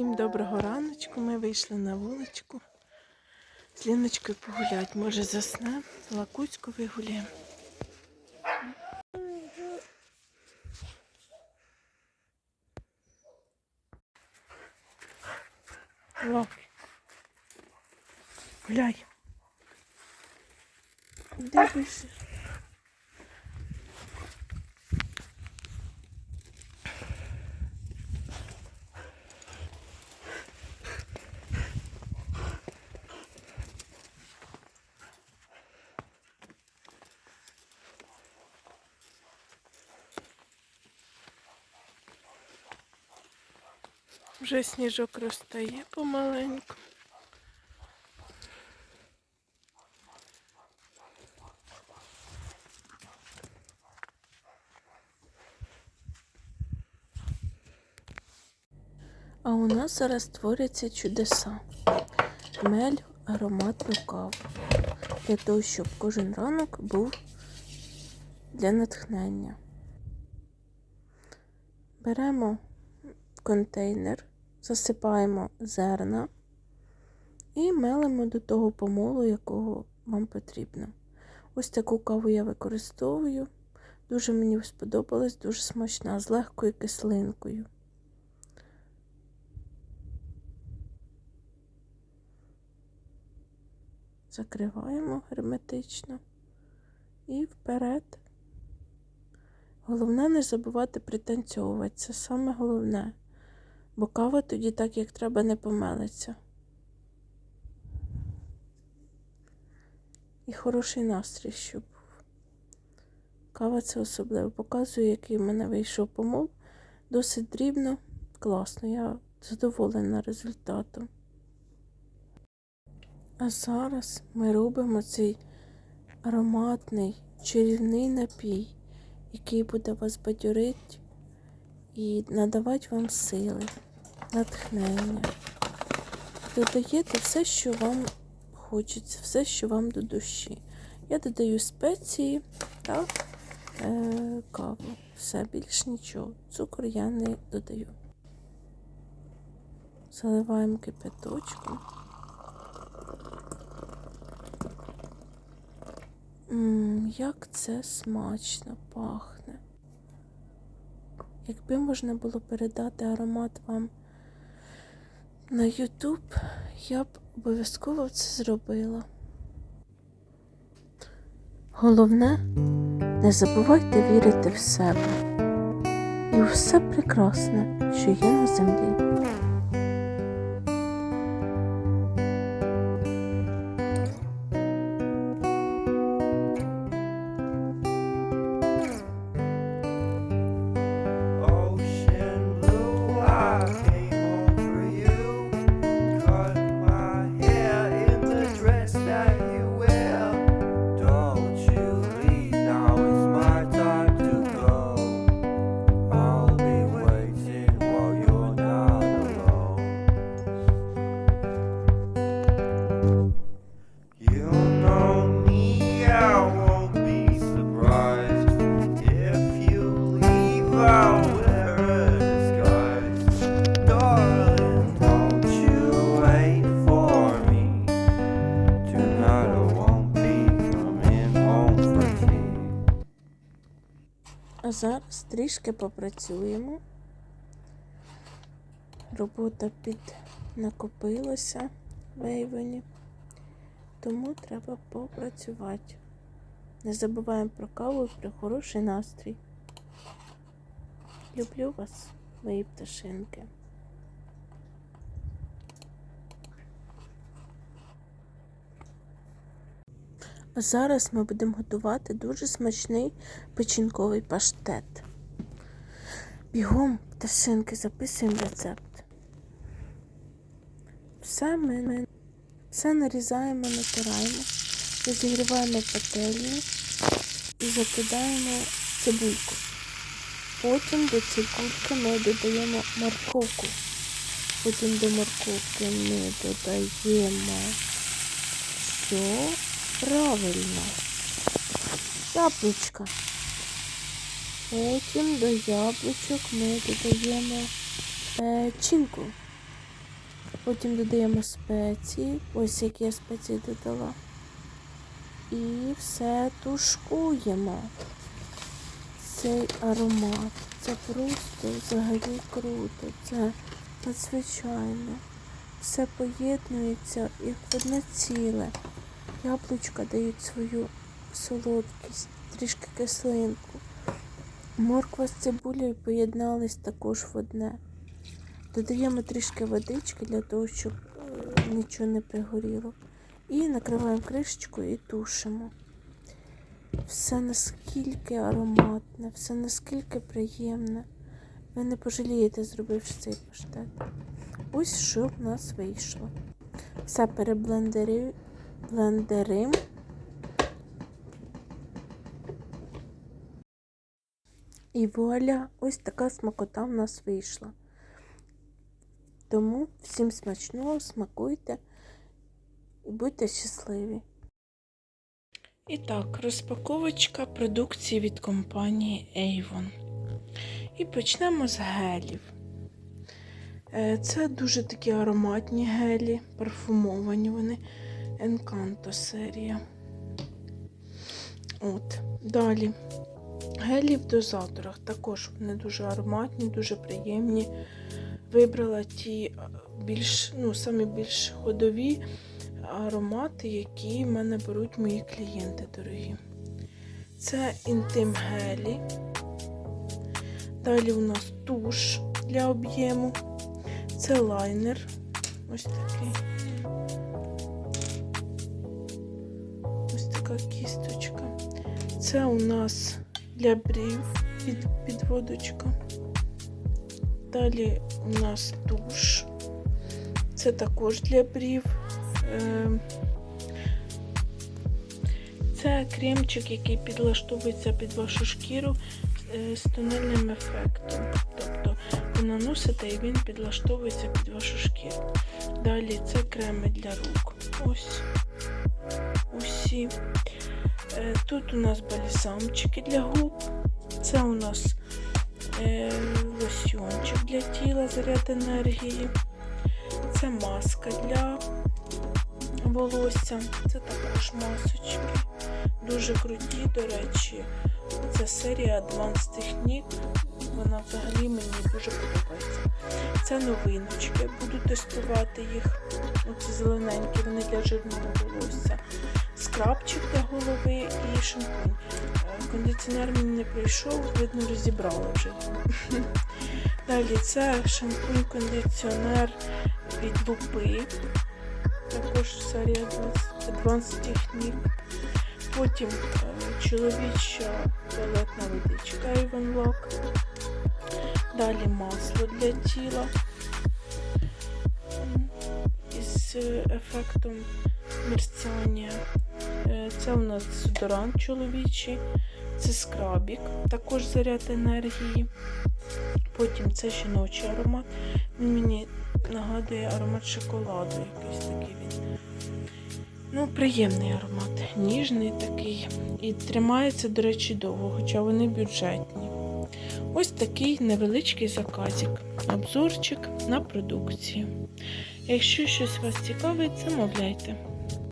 Всім доброго раночку. Ми вийшли на вуличку. З Ліночкою погулять. Може засне, лакуцьку вигуляємо. Лок. Гуляй. Де пишеш? Вже сніжок розтає помаленьку. А у нас зараз творяться чудеса. Мель ароматну каву. Для того, щоб кожен ранок був для натхнення. Беремо контейнер, засипаємо зерна і мелимо до того помолу, якого вам потрібно. Ось таку каву я використовую. Дуже мені сподобалась, дуже смачна, з легкою кислинкою. Закриваємо герметично і вперед. Головне не забувати пританцьовувати. Це саме головне. Бо кава тоді так, як треба, не помелиться. І хороший настрій, щоб був. Кава це особливо. Показую, який в мене вийшов помол. Досить дрібно, класно. Я задоволена результатом. А зараз ми робимо цей ароматний чарівний напій, який буде вас бадьорити і надавати вам сили, натхнення. Додаєте все, що вам хочеться, все, що вам до душі. Я додаю спеції та е, каву. Все, більш нічого. Цукор я не додаю. Заливаємо кипяточком. Ммм, як це смачно пахне. Якби можна було передати аромат вам на YouTube, я б обов'язково це зробила. Головне, не забувайте вірити в себе і у все прекрасне, що є на землі. А зараз трішки попрацюємо. Робота під накопилася в Ейвені, тому треба попрацювати. Не забуваємо про каву і про хороший настрій. Люблю вас, мої пташинки. А зараз ми будемо готувати дуже смачний печінковий паштет. Бігом пташинки записуємо рецепт. Все ми, все нарізаємо, натираємо, розігріваємо пательню і закидаємо цибульку. Потім до цибульки ми додаємо морковку. Потім до морковки ми додаємо що правильно. Яблучка. Потім до яблучок ми додаємо печінку. Потім додаємо спеції. Ось які я спеції додала. І все тушкуємо. Цей аромат. Це просто взагалі круто. Це надзвичайно. Все поєднується в одне ціле. Яблучка дають свою солодкість, трішки кислинку. Морква з цибулею поєднались також в одне. Додаємо трішки водички для того, щоб е, нічого не пригоріло. І накриваємо кришечкою і тушимо. Все наскільки ароматне, все наскільки приємне. Ви не пожалієте, зробивши цей паштет. Ось що в нас вийшло. Все переблендери... блендерим. І вуаля, ось така смакота в нас вийшла. Тому всім смачного, смакуйте і будьте щасливі. І так, розпаковочка продукції від компанії Avon. І почнемо з гелів. Е, Це дуже такі ароматні гелі, парфумовані вони. Encanto серія. От. Далі. Гелі в дозаторах. Також вони дуже ароматні, дуже приємні. Вибрала ті е, більш, ну, самі більш ходові аромати, які в мене беруть мої клієнти дорогі. Це інтим гелі. Далі у нас туш для об'єму. Це лайнер. Ось такий. Це у нас для брів під, підводочка. Далі у нас туш. Це також для брів. Е, Це кремчик, який підлаштовується під вашу шкіру е, з тональним ефектом. Тобто ви наносите і він підлаштовується під вашу шкіру. Далі це креми для рук. Ось усі. Е, Тут у нас бальзамчики для губ. Це у нас е, лосьйончик для тіла, заряд енергії. Це маска для волосся. Це також масочки. Дуже круті, до речі. Це серія Advanced Technique. Вона взагалі мені дуже подобається. Це новиночки. Буду тестувати їх. Оці зелененькі, вони для жирного волосся. Скрабчик для голови і шампунь. Е, Кондиціонер мені не прийшов, видно, розібрала вже. Далі це шампунь-кондиціонер від лупи. Також серія 20 Advanced Technique. Потім е, чоловіча туалетна водичка Avon Lock. Далі масло для тіла із е, ефектом мерцяння. Е, Це у нас дезодорант чоловічий, це скрабік, також заряд енергії. Потім це жіночий аромат. Він мені нагадує аромат шоколаду, якийсь такий він. Ну, приємний аромат, ніжний такий. І тримається, до речі, довго, хоча вони бюджетні. Ось такий невеличкий заказик, обзорчик на продукцію. Якщо щось вас цікавить, замовляйте.